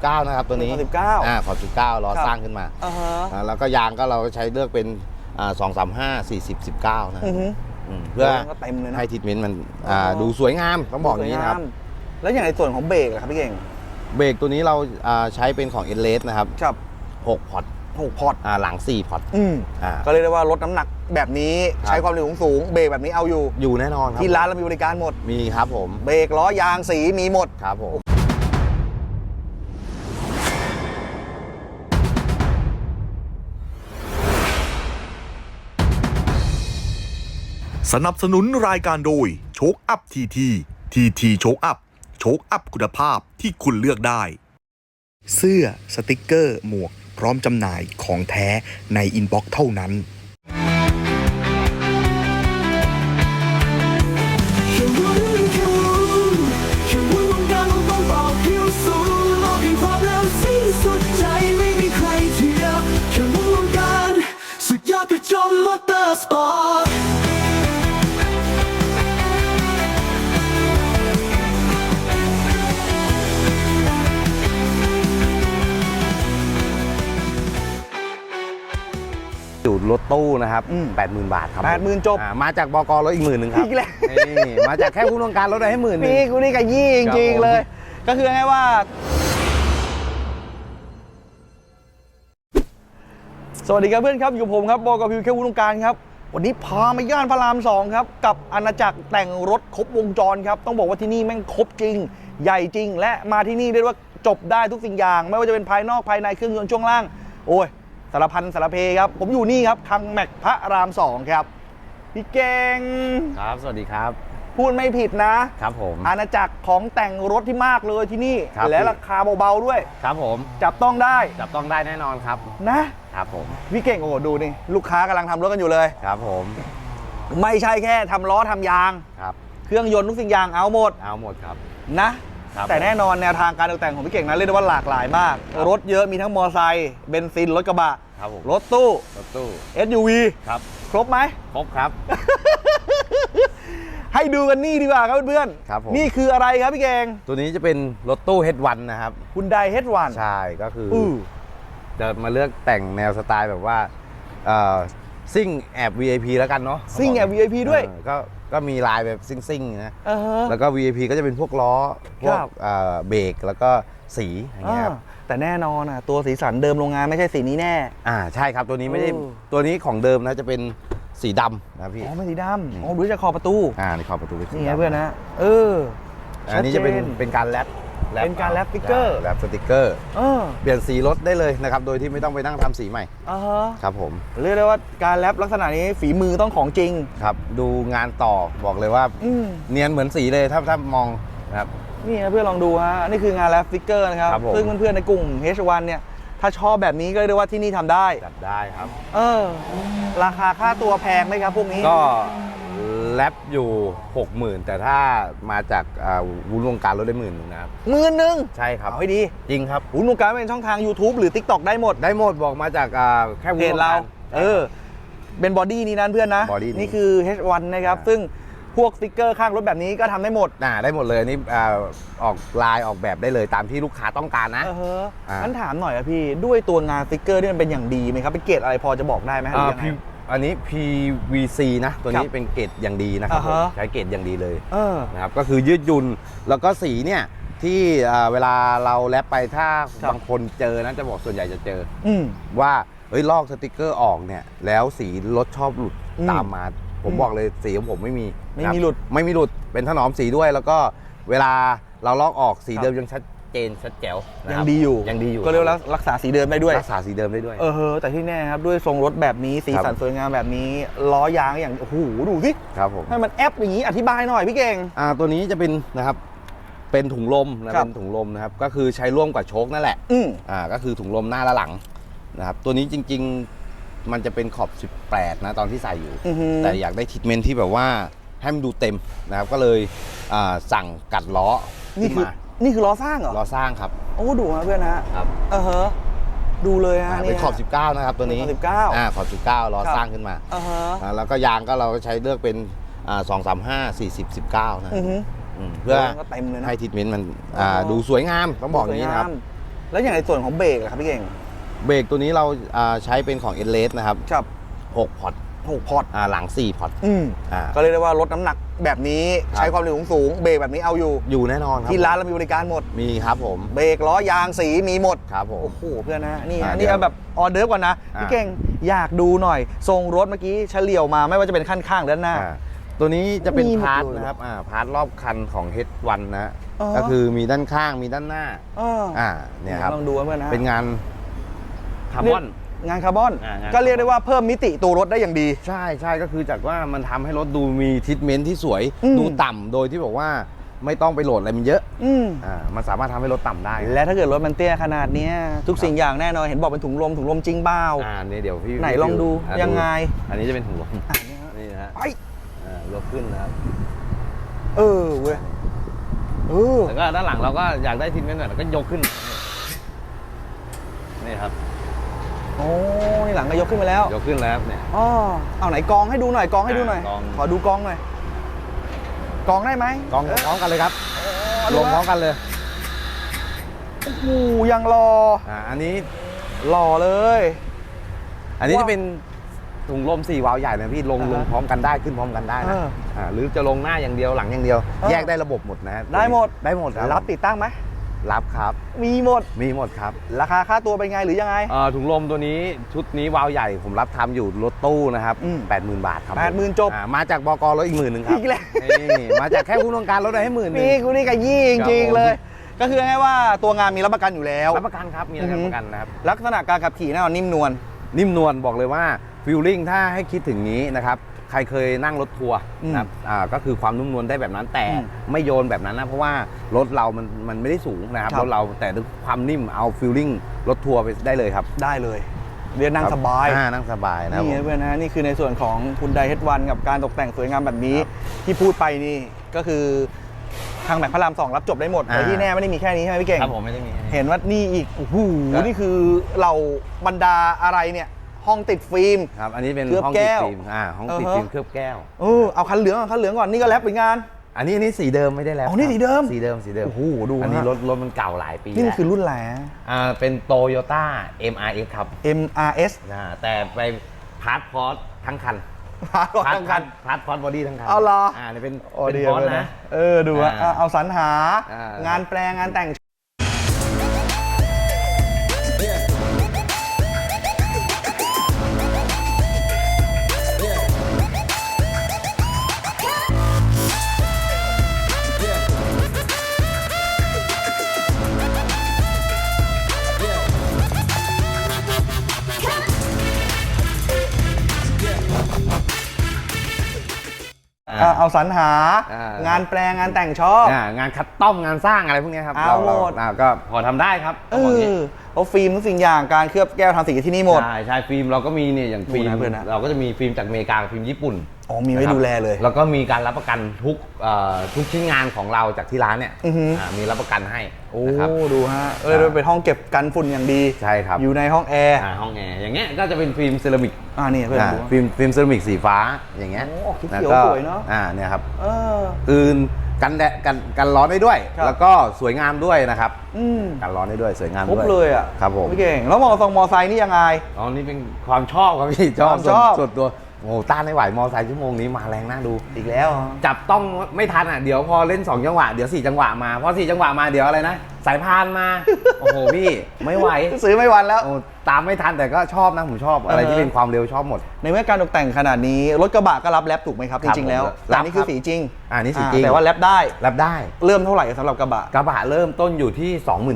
19 นะครับตัวนี้ขอบ19อ่าขอบ19ล้อครับ สร้างขึ้นมาอ่าฮะอ่าแล้วก็ยางก็เราก็ใช้เลือกเป็นอ่า235 40 19 นะอือฮึอืมเพื่อก็เต็มเลยนะ ให้ทิทเมนต์มันอ่าอ๋อ ดูสวยงามต้องบอกอย่างนี้นะครับ สวยงามแล้วอย่างในส่วนของเบรกอะครับพี่เก่งเบรกตัวนี้เราอ่าใช้เป็นของ e n l e s นะครับครับ6พอร์ตหกพอร์ตอ่าหลัง 4 พอร์ตอืมอ่า ก็เรียกได้ว่าลดน้ำหนักแบบนี้ครับ ใช้ความเร็วสูงๆเบรกแบบนี้เอาอยู่ อยู่แน่นอนครับที่ร้านเรามีบริการหมด มีครับผมเบรกล้อยางสีมีหมด ครับผม สนับสนุนรายการโดยโชคอัพทีทีทีทีโชคอัพโชคอัพคุณภาพที่คุณเลือกได้ เสื้อสติกเกอร์ หมวก พร้อมจำหน่ายของแท้ในอินบ็อกซ์เท่านั้น ตู้นะครับอืม 80,000 บาทครับ80,000จบ อ่ามาจากบกรถอีกหมื่นหนึ่งครับอีกแล้ว นี่มาจากแค่ผู้ต้องการรถได้ให้หมื่นหนึ่งพี่กูนี่กับยี่จครับริงผมๆเลย ก็คือไงว่า สวัสดีครับเพื่อนครับ อยู่ผมครับบอกกับพิวแค่วุฒิการครับ วันนี้พามาย่านพระรามสองครับ กับอาณาจักรแต่งรถครบวงจรครับ ต้องบอกว่าที่นี่แม่งครบจริง ใหญ่จริง และมาที่นี่เรียกว่าจบได้ทุกสิ่งอย่าง ไม่ว่าจะเป็นภายนอกภายในเครื่องยนต์ช่วงล่าง โอ้ย สารพันสารเพครับ ผมอยู่นี่ครับคังแม็กพระรามสองครับ พี่เก่ง ครับ สวัสดีครับ พูดไม่ผิดนะ ครับผม อาณาจักรของแต่งรถที่มากเลยที่นี่ ครับ และราคาเบาๆด้วย ครับผม จับต้องได้จับต้องได้แน่นอนครับ นะ ครับผม พี่เก่งโอ้โหดูนี่ ลูกค้ากำลังทำรถกันอยู่เลย ครับผม ไม่ใช่แค่ทำล้อทำยาง ครับ เครื่องยนต์ทุกสิ่งอย่างเอาหมดเอาหมดครับ นะ ครับแต่แน่นอนแนวทางการตกแต่งของพี่เก่งนั้นเรียกได้ว่าหลากหลายมาก ครับ รถเยอะมีทั้งมอเตอร์ไซค์เบนซินรถกระบะ ครับผมรถตู้ รถตู้ SUV ครับ ครบไหม ครบครับ ให้ดูกันนี่ดีกว่าครับเพื่อนๆครับผม นี่คืออะไรครับพี่เก่งตัวนี้จะเป็นรถตู้ H1 นะครับ คุณไดเฮดวันใช่ก็คือออือจะมาเลือกแต่งแนวสไตล์แบบว่าเอ่อซิ่งแอบ VIP แล้วกันเนาะซิ่งแอบ VIP ด้วย เออก็ ก็มีลายแบบซิ่งๆนะอ่าฮะแล้วก็ VIP ก็จะเป็นพวกล้อพวกครับ เอ่อเบรกแล้วก็สีอย่างเงี้ยครับอ่าแต่แน่นอนอะตัวสีสันเดิมโรงงานไม่ใช่สีนี้แน่ อ่าใช่ครับตัวนี้ไม่ได้เออตัวนี้ของเดิมนะจะเป็นสีดำนะพี่ อ๋อไม่สีดำอ๋อดูจากขอบประตู อ่าในขอบประตูเป็นสีนี่ไงดำเพื่อนนะ เอออันนี้จะเป็นชัดจเป็นการแรป เป็นการแรปสติ๊กเกอร์ แรปสติกเกอร์ เออเปลี่ยนสีรถได้เลยนะครับ โดยที่ไม่ต้องไปนั่งทำสีใหม่อ่าฮะครับผม เรียกได้ว่าการแรปลักษณะนี้ฝีมือต้องของจริง ครับ ดูงานต่อบอกเลยว่าอืม เนียนเหมือนสีเลยถ้าถ้ามองนะครับ นี่นะเพื่อนลองดูฮะ นี่คืองานแรปสติ๊กเกอร์นะครับ ครับผม ซึ่งเพื่อนๆในกลุ่ม H1 เนี่ย ถ้าชอบแบบนี้ก็เรียกได้ว่าที่นี่ทำได้ จัดได้ครับ เออ ราคาค่าตัวแพงไหมครับพวกนี้ ก็ แรปอยู่ 60,000 แต่ถ้ามาจากอ่าวุ้นวงการรถได้หมื่นหนึ่งนะครับ หมื่นหนึ่งใช่ครับ เอาให้ดีจริงครับ หุนวงการเป็นช่องทาง YouTube หรือ TikTok ได้หมด ได้หมดบอกมาจากอ่าแค่เพวุ้นจวงเราการเออ เป็นบอดี้นี้นั้นเพื่อนนะ body นี้นี่คือ H1 นะครับ อ่า ซึ่งพวกสติ๊กเกอร์ข้างรถแบบนี้ก็ทำได้หมดอ่าได้หมดเลยอันนี่อ่าออกลายออกแบบได้เลยตามที่ลูกค้าต้องการนะ เออฮะอ่างั้ งั้นถามหน่อยอะพี่ ด้วยตัวงานสติ๊กเกอร์นี่มันเป็นอย่างดีไหมครับ เป็นเกรดอะไรพอจะบอกได้ไหมหรือยังไง P อันนี้ PVC นะ ตัวนี้ครับเป็นเกรดอย่างดีนะครับอ่าฮะผมใช้เกรดอย่างดีเลยเออ นะครับก็คือยืดหยุ่นแล้วก็สีเนี่ยที่อ่าเวลาเราแลปไปถ้าครับ บางคนเจอนะจะบอกส่วนใหญ่จะเจอ อืม ว่าเฮ้ยลอกสติกเกอร์ออกเนี่ยแล้วสีรถชอบหลุดอืมตามมา ผมอืมบอกเลยสีของผมไม่มีไม่นะครับมีหลุดไม่มีหลุดเป็นถนอมสีด้วย แล้วก็เวลาเราลอกออกสีครับ เดิมยังชัด เจนชัดแจ๋วนะยัคงรับดีอยู่ยังดีอยู่ก็เรียกว่ารักษาสีเดิมได้ด้วย รักษาสีเดิมได้ด้วย เออเฮอแต่ที่แน่ครับด้วยทรงรถแบบนี้สีสันครับสวยงามแบบนี้ ล้อยางอย่างโอ้โหดูสิครับผม ให้มันแอปอย่างนี้อธิบายหน่อยพี่เก่ง อ่าตัวนี้จะเป็นนะครับเป็นถุงลมนะครับ เป็นถุงลมนะครับก็คือใช้ร่วมกับโชคนั่นแหละอืมอ่าก็คือถุงลมหน้าและหลังนะครับตัวนี้จริงๆมันจะเป็นขอบ 18 นะตอนที่ใส่อยู่ อือฮึแต่อยากได้ทิทเมนที่แบบว่าให้มันดูเต็มนะครับก็เลยอ่าสั่งกัดล้อนี่ขึ้นคือมา นี่คือล้อสร้างเหรอ ล้อสร้างครับ โอ้ดูนะเพื่อนนะครับ เออเฮอดูเลยฮะอ่านี่เป็นขอบฮะ19 นะครับตัวนี้เป็นขอบ19อ่าขอบ 19ล้อครับ สร้างขึ้นมาเออเฮออ่าแล้วก็ยางก็เราก็ใช้เลือกเป็นอ่า235 40 19 นะอือฮึอืมเพื่อก็เต็มเลยนะ ให้ทิทเมนต์มันอ่าอ๋อ ดูสวยงามต้องบอกอย่างนี้นะครับ สวยงามแล้วอย่างในส่วนของเบรกล่ะครับพี่เก่งเบรกตัวนี้เราอ่าใช้เป็นของเอเลสนะครับครับ6พอร์ตหกพอร์ตอ่าหลัง 4 พอร์ตอืมอ่า ก็เรียกได้ว่าลดน้ำหนัก แบบนี้ครับใช้ความเร็วสูงๆเบรกแบบนี้เอาอยู่อยู่แน่นอนครับที่ร้านเรามีบริการหมดมีครับผมเบรกล้อยางสีมีหมดครับผมโอ้โหเพื่อนนะนี่อ่าฮะนี่เดี๋ยวเอาแบบออเดิร์ฟก่อนนะอ่าพี่เก่งอยากดูหน่อย ทรงรถเมื่อกี้เฉลี่ยวมาไม่ว่าจะเป็นขั้นข้างหรือด้านหน้าอ่าตัวนี้จะเป็นมีหมดพาร์ทเลยนะครับอ่าพาร์ทรอบคันของ H1 นะอ๋อก็คือมีด้านข้างมีด้านหน้าเอออ่าเนี่ยครับลองดูนะเพื่อนนะเป็นงานคาร์บอน งานคาร์บอน อ่างาน ก็เรียกได้ว่าเพิ่มมิติตัวรถได้อย่างดี ใช่ใช่ก็คือจากว่ามันทำให้รถดูมีทิทเมนต์ที่สวย อืม ดูต่ำโดยที่บอกว่าไม่ต้องไปโหลดอะไรมันเยอะอืม อ่ามันสามารถทำให้รถต่ำได้และถ้าเกิดรถมันเตี้ยขนาดเนี้ยทุกสิ่งอย่างแน่นอนเห็นบอกเป็นถุงลมถุงลมจริงเปล่า อ่าเนี่ยเดี๋ยวพี่ไหนลองดูอะยังไง อันนี้จะเป็นถุงลมอะเนี่ยฮะนี่นะฮะไปอ่ายกขึ้นนะครับเออเว้ยเออแล้วก็ด้านหลังเราก็อยากได้ทิทเมนต์หน่อยเราก็ยกขึ้น นี่ครับโอ้นี่หลังก็ยกขึ้นมาแล้วยกขึ้นแล้วครับเนี่ย อ๋อเอาไหนกองให้ดูหน่อยกองให้ดูหน่อยอ่ากอง ขอดูกองหน่อยกองได้ไหมกองพร้อมกันเลยครับอ๋อลงพร้อมกันเลยโอ้โหยังรออ่าอันนี้ หล่อเลย อันนี้ว้าวจะเป็นถุงลมสี่วาล์วใหญ่นะพี่ลงอ่าฮะลงพร้อมกันได้ขึ้นพร้อมกันได้นะเอออ่าหรือจะลงหน้าอย่างเดียวหลังอย่างเดียว เออแยกได้ระบบหมดนะได้หมด ได้หมดครับรับติดตั้งไหม รับครับ มีหมด มีหมดครับราคาค่าตัวเป็นไงหรือยังไง เอ่อถุงลมตัวนี้ชุดนี้วาล์วใหญ่ผมรับทำอยู่รถตู้นะครับอืมแปดหมื่นบาทครับ80,000จบอ่ามาจากบกรถอีกหมื่นหนึ่งครับอีกแล้ว นี่มาจากแค่ผู้ต้องการรถได้ให้หมื่นหนึ่ง นี่กูนี่กับยี่จครับริงผมๆเลย ก็คือง่ายๆว่าตัวงานมีรับประกันอยู่แล้ว รับประกันครับ มีรับประกันนะครับ ลักษณะการขับขี่แน่นอนนิ่มนวล นิ่มนวลบอกเลยว่าฟิลลิ่งถ้าให้คิดถึงนี้นะครับ ใครเคยนั่งรถทัวร์อืมนะครับอ่าก็คือความนุ่มนวลได้แบบนั้นแต่อืมไม่โยนแบบนั้นนะเพราะว่ารถเรามันมันไม่ได้สูงนะครับครับ รถเราแต่ด้วยความนิ่มเอาฟิลลิ่งรถทัวร์ไปได้เลยครับได้เลย เรียนนั่งครับสบาย อ่นั่งสบายนะครับนี่ผม นะเพื่อนนะนี่คือในส่วนของคุณไดเฮดวันกับการตกแต่งสวยงามแบบนี้ ที่พูดไปนี่ก็คือทางแบกพระรามสองรับจบได้หมดแต่อ่าที่แน่ไม่ได้มีแค่นี้ใช่ไหมพี่เก่งครับผมไม่ได้มี เห็นว่านี่อีกโอ้โหครับ นี่คือเราบรรดาอะไรเนี่ย ห้องติดฟิล์ม ครับ อันนี้เป็นเคลือบห้องแก้ติดวฟิล์มอ่าห้องติดอือฮะ ฟิล์มเคลือบแก้ว เออเอาคันเหลืองเอาคันเหลืองก่อนนี่ก็แลบเป็นงาน อันนี้อันนี้สีเดิมไม่ได้แล้วอ๋อนี่ครับสีเดิมสีเดิมสีเดิมโอ้โหดูอันนี้ฮะ รถรถมันเก่าหลายปีนี่มันแล้วคือรุ่นแหละอ่าเป็นโตโยต้า MRX ครับ MRS อ่าแต่ไปพาร์ทพอร์ตทั้งคันพาร์ทพาร์ททั้งคัน พาร์ทพอร์ตบอดี้ทั้งคันเอาเหรออ่าเนี่ยเป็นโอ้เป็นดีพอร์ตเลยนะนะ เออดูว่าอ่าเอาสรรหา อ่าง งานแปลงงานแต่ง อ่าอะเอาสรรหา อ่าง งานแปลงงานแต่งชอบ อ่างานคัดต้อมงานสร้างอะไรพวกเนี้ยครับเอารหมด อ่าก็พอทำได้ครับเอต้องบอกอย่างอนี้เอาฟิล์มทุกสิ่งอย่างการเคลือบแก้วทำสีที่นี่หมด ใช่ใช่ฟิล์มเราก็มีเนี่ยอย่างฟิล์ดูมนะเพื่อนนะเราก็จะมีฟิล์มจากอเมริกากับฟิล์มญี่ปุ่น อ๋อมีไว้นะครับดูแลเลย แล้วก็มีการรับประกันทุกเอ่อทุกชิ้นงานของเราจากที่ร้านเนี่ยอือฮึอ่ามีรับประกันให้โอ้นะครับ ดูฮะเอออ่าเป็นห้องเก็บกันฝุ่นอย่างดีใช่ครับ อยู่ในห้องแอร์อ่าห้องแอร์อย่างเงี้ยก็จะเป็นฟิล์มเซรามิกอ่านี่เพื่อนอ่าดู ฟิล์มฟิล์มเซรามิกสีฟ้าอย่างเงี้ยโอ้เขียวแล้วก็สวยเนอะ อ่าเนี่ยครับ เออ คือกันแดดกันกันร้อนได้ด้วย ครับ แล้วก็สวยงามด้วยนะครับ อืมกันร้อนได้ด้วยสวยงามครบด้วยเลยอะครับผมพี่เก่ง แล้วมอทรงมอไซค์นี่ยังไง อ๋อนี่เป็นความชอบครับพี่ชอบความชอบ ส่วนส่วนตัว โอ้โหต้านไม่ไหวมอไซค์ชั่วโมงนี้มาแรงน่าดู อีกแล้วเหรอจับต้องไม่ทันอะเดี๋ยวพอเล่น 2 จังหวะเดี๋ยว 4 จังหวะมาพอ4จังหวะมาเดี๋ยวอะไรนะสายพานมา โอ้โหพี่ไม่ไหวซื้อไม่วันแล้ว โอ้ตามไม่ทันแต่ก็ชอบนะผมชอบอะไรอ่าฮะที่เป็นความเร็วชอบหมด ในเมื่อการตกแต่งขนาดนี้รถกระบะก็รับแรปถูกไหมครับจครับริงๆแล้วผมแต่อันนี่คือรับสีจริงอ่านี่สีจริง แต่ว่าแรปได้รับได้เริ่มเท่าไหร่สำหรับกระบะกระบะเริ่มต้นอยู่ที่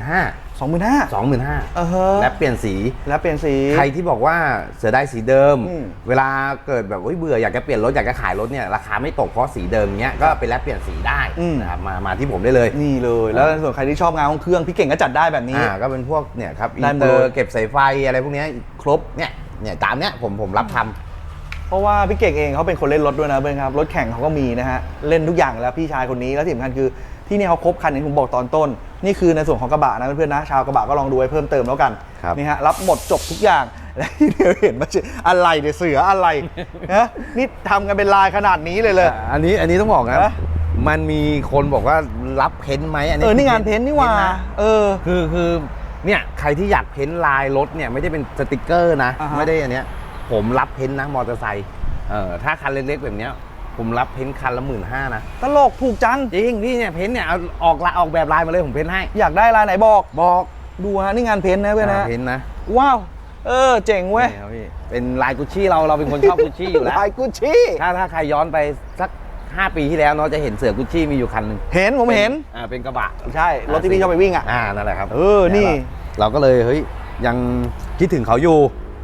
25,000 25,000 25,000เออฮะและเปลี่ยนสีแล้วเปลี่ยนสี ใครที่บอกว่าเสียดายสีเดิมอืมเวลาเกิดแบบเฮ้ยเบื่ออยากจะเปลี่ยนรถอยากจะขายรถเนี่ยราคาไม่ตกเพราะสีเดิมเนี้ยก็ไปแลกเปลี่ยนสีได้อืมนะครับมามาที่ผมได้เลยนี่เลย แล้วส่วนใครที่ชอบงานห้องเครื่องพี่เก่งก็จัดได้แบบนี้อ่าก็เป็นพวกเนี่ยครับอิได้นหมเตดอเลยร์เก็บสายไฟอะไรพวกเนี้ยครบเนี่ยเนี่ยตามเนี้ยผมผมรับทำเพราะว่าพี่เก่งเองเขาเป็นคนเล่นรถด้วยนะเพื่อนครับ รถแข่งเขาก็มีนะฮะ เล่นทุกอย่างแล้วพี่ชายคนนี้แล้วที่สำคัญคือ ที่นี่เขาครบคันอย่างที่ผมบอกตอนต้น นี่คือในส่วนของกระบะนะเพื่อนๆนะชาวกระบะก็ลองดูไว้เพิ่มเติมแล้วกันครับนี่ฮะรับหมดจบทุกอย่างและที่เดียวเห็นมาเจออะไรเดี๋ยวเสืออะไรนะนี่ทำกันเป็นลายขนาดนี้เลยเลยอ่าอันนี้อันนี้ต้องบอกนะฮะมันมีคนบอกว่ารับเพ้นท์ไหมอันนี้เออนี่งานเพ้นท์นี่หว่าเพ้ท์ะเออคือคือเนี่ยใครที่อยากเพ้นท์ลายรถเนี่ยไม่ได้เป็นสติกเกอร์นะอ่าฮะไม่ได้อันเนี้ยผมรับเพ้นท์นะมอเตอร์ไซค์เออถ้าคันเล็กๆแบบเนี้ย ผมรับเพ้นท์คันละหมื่นห้านะ ตลกถูกจัง จริงพี่เนี่ยเพ้นท์เนี่ยเอาออกลายออกแบบลายมาเลยผมเพ้นท์ให้ อยากได้ลายไหนบอก บอกดูฮะนี่งานเพ้นท์นะเพื่อนนะอ่าเพ้นท์นะ ว้าว เออ เจ๋งเว้ยนี่ครับพี่เป็นลายกุชชี่เราเราเป็นคนชอบกุชชี่อยู่แล้วลายกุชชี่ถ้าถ้าใครย้อนไปสัก5ปีที่แล้วเนาะจะเห็นเสือกุชชี่มีอยู่คันหนึ่งเห็นผมเห็นอ่าเป็นกระบะใช่รถที่พี่ชอบไปวิ่งอะอ่านั่นแหละครับเออนี่ เราก็เลยเฮ้ยยังคิดถึงเขาอยู่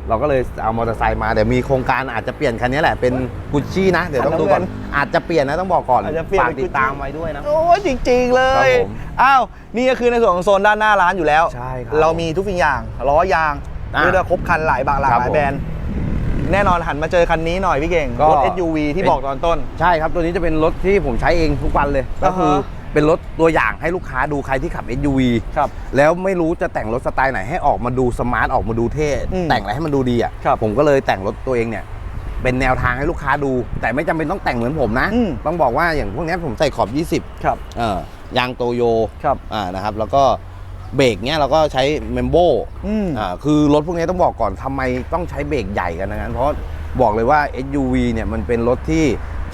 เราก็เลยเอามอเตอร์ไซค์มาแต่มีโครงการอาจจะเปลี่ยนคันนี้แหละเป็นกุชชี่นะ เดี๋ยวต้องดูก่อนคันน้ำเงินอาจจะเปลี่ยนนะต้องบอกก่อนอาจจะเปลี่ยนฝากเป็นติดตาม Gucci ไว้ด้วยนะโอ้ยจริง ๆ เลยครับผมอ้าวนี่ก็คือในส่วนของโซนด้านหน้าร้านอยู่แล้วใช่ครับเรามีทุกสิ่งอย่างล้อยางอะเรียกได้ว่าครบคันหลายบางหลากครับหลายผมแบรนด์แน่นอนหันมาเจอคันนี้หน่อยพี่เก่งก็รถ SUV ที่บอกตอนต้น ใช่ครับ ตัวนี้จะเป็นรถที่ผมใช้เองทุกวันเลย ก็คืออ่าฮะ เป็นรถตัวอย่างให้ลูกค้าดูใครที่ขับ SUV ครับแล้วไม่รู้จะแต่งรถสไตล์ไหนให้ออกมาดูสมาร์ทออกมาดูเท่อืมแต่งอะไรให้มันดูดีอะครับผมก็เลยแต่งรถตัวเองเนี่ย เป็นแนวทางให้ลูกค้าดู แต่ไม่จำเป็นต้องแต่งเหมือนผมนะ อืม ต้องบอกว่าอย่างพวกเนี้ยผมใส่ขอบ20ครับเออยางโตโยครับอ่านะครับ แล้วก็เบรกเนี้ยเราก็ใช้เมมโบ อืม อ่าคือรถพวกนี้ต้องบอกก่อนทำไมต้องใช้เบรกใหญ่กันนะเพราะบอกเลยว่า SUV เนี่ยมันเป็นรถที่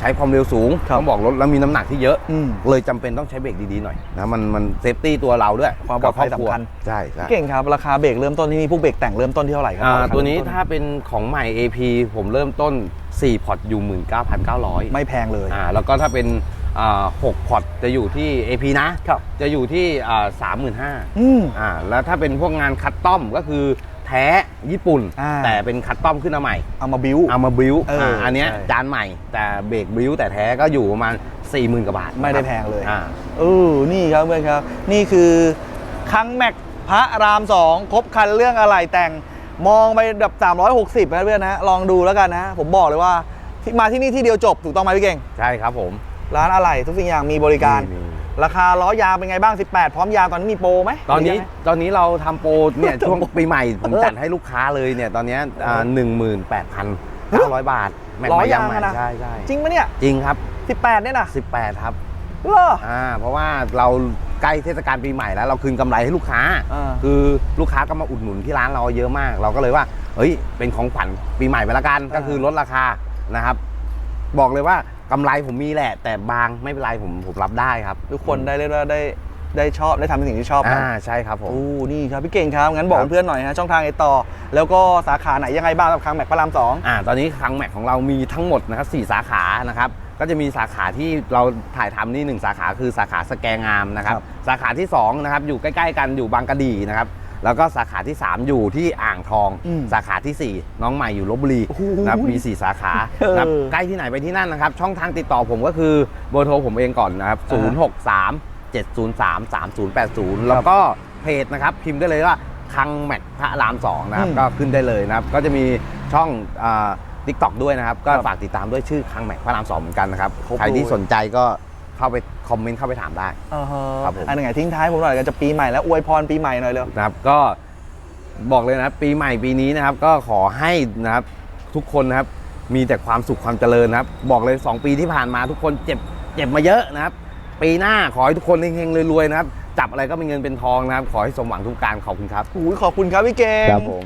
ใช้ความเร็วสูงครับต้องบอกรถแล้วมีน้ำหนักที่เยอะอืมเลยจำเป็นต้องใช้เบรกดีๆหน่อยนะมันมันเซฟตี้ตัวเราด้วยความปลอดภัยกับรบรัวสำคัญใช่ใช่พี่เก่งครับ ราคาเบรกเริ่มต้นที่นี่พวกเบรกแต่งเริ่มต้นที่เท่าไหร่ครัอ่าราคาตัวนี้เริ่มถ้าเป็นของใหม่ AP ผมเริ่มต้น 4 พอร์ตอยู่ 19,900 ไม่แพงเลยอ่าแล้วก็ถ้าเป็นอ่า6พอร์ตจะอยู่ที่ AP นะครับจะอยู่ที่อ่า35,000อืมอ่าแล้วถ้าเป็นพวกงานคัสตอมก็คือ แท้ญี่ปุ่น อ่า แต่เป็นคัสตอมขึ้นมาใหม่ เอามาบิวเอามาบิวเอออ่อ่าอันเนี้ยใช่จานใหม่แต่เบรกบิวแต่แท้ก็อยู่ประมาณ 40,000กว่าบาทไม่ได้แพงเลย อ่า เออนี่ครับเพื่อนครับ นี่คือคังแม็กพระรามสองครบคันเรื่องอะไรแต่งมองไปแบบ 360นะเพื่อนนะลองดูแล้วกันนะ ผมบอกเลยว่าที่มาที่นี่ที่เดียวจบถูกต้องไหมพี่เก่ง ใช่ครับผม ร้านอะไรทุกสิ่งอย่างมีบริการ มี ราคาล้อยางเป็นไงบ้าง 18 พร้อมยางตอนนี้มีโปรไหมตอนนี้มีไหมตอนนี้เราทำโปรเนี่ย ช่วงปีใหม่ ผมเออจัดให้ลูกค้าเลยเนี่ย ตอนเนี้หนึ่งหมื่นแปดพันเก้าร้อยบาทแม็กร้ไม้อยยางยางใหม่อะนะ ใช่ใช่จริงปะเนี่ย จริงครับ 18 เนี่ยนะ18 ครับเหรอ อ่าเพราะว่าเราใกล้เทศกาลปีใหม่แล้ว เราคืนกำไรให้ลูกค้า อ่า คือลูกค้าก็มาอุดหนุนที่ร้านเราเยอะมาก เราก็เลยว่า เฮ้ย เป็นของขวัญปีใหม่ไปละกัน ก็คือลดราคานะครับ บอกเลยว่า กำไรผมมีแหละ แต่บางไม่เป็นไรผมผมรับได้ครับทุกคนได้เรียกว่าได้ได้ชอบได้ทำในสิ่งที่ชอบนะอ่าใช่ครับผมโอ้นี่ครับพี่เก่งครับงั้นบอกครับ เพื่อนหน่อยฮะช่องทางไอต่อ แล้วก็สาขาไหนยังไงบ้างกับคังแม็กพระรามสอง อ่าตอนนี้คลังแม็กของเรามีทั้งหมดนะครับสสาขานะครับก็จะมีสาขาที่เราถ่ายทำนี่หนึ่งสาขาคือสาขาสแกงามนะครับครับ สาขาที่2นะครับอยู่ใกล้ ๆ กันอยู่บางกะดีนะครับ แล้วก็สาขาที่ 3 อยู่ที่อ่างทองอืมสาขาทีสี่ 4 น้องใหม่อยู่ลบบุรีโอ้โหนะครับมี 4 สาขานะครับเออใกล้ที่ไหนไปที่นั่นนะครับ ช่องทางติดต่อผมก็คือเบอร์โทรผมเองก่อนนะครับอ่า063 703 3080 แล้วก็เพจนะครับ พิมพ์ได้เลยว่าคังแม็กพระรามสองนะครับอืมก็ขึ้นได้เลยนะครับ ก็จะมีช่องทิกตอกด้วยนะครับ ก็ครับฝากติดตามด้วยชื่อคังแม็กพระรามสองเหมือนกันนะครับครบใครที่เลยสนใจก็ เข้าไปคอมเมนต์เข้าไปถามได้ อ่าฮะครับผม อันไหนทิ้งท้ายผมหน่อยกันจะปีใหม่แล้วอวยพรปีใหม่หน่อยเร็ว นะครับก็บอกเลยนะครับปีใหม่ปีนี้นะครับก็ขอให้นะครับทุกคนนะครับมีแต่ความสุขความเจริญนะครับ บอกเลย 2 ปีที่ผ่านมาทุกคนเจ็บเจ็บมาเยอะนะครับ ปีหน้าขอให้ทุกคนเฮงๆรวยๆนะครับ จับอะไรก็เป็นเงินเป็นทองนะครับ ขอให้สมหวังทุกการขอบคุณครับอุ้ยขอบคุณครับพี่เก่งครับผม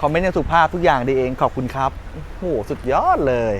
คอมเมนต์อย่างสุภาพทุกอย่างดีเองขอบคุณครับ โอ้โห สุดยอดเลย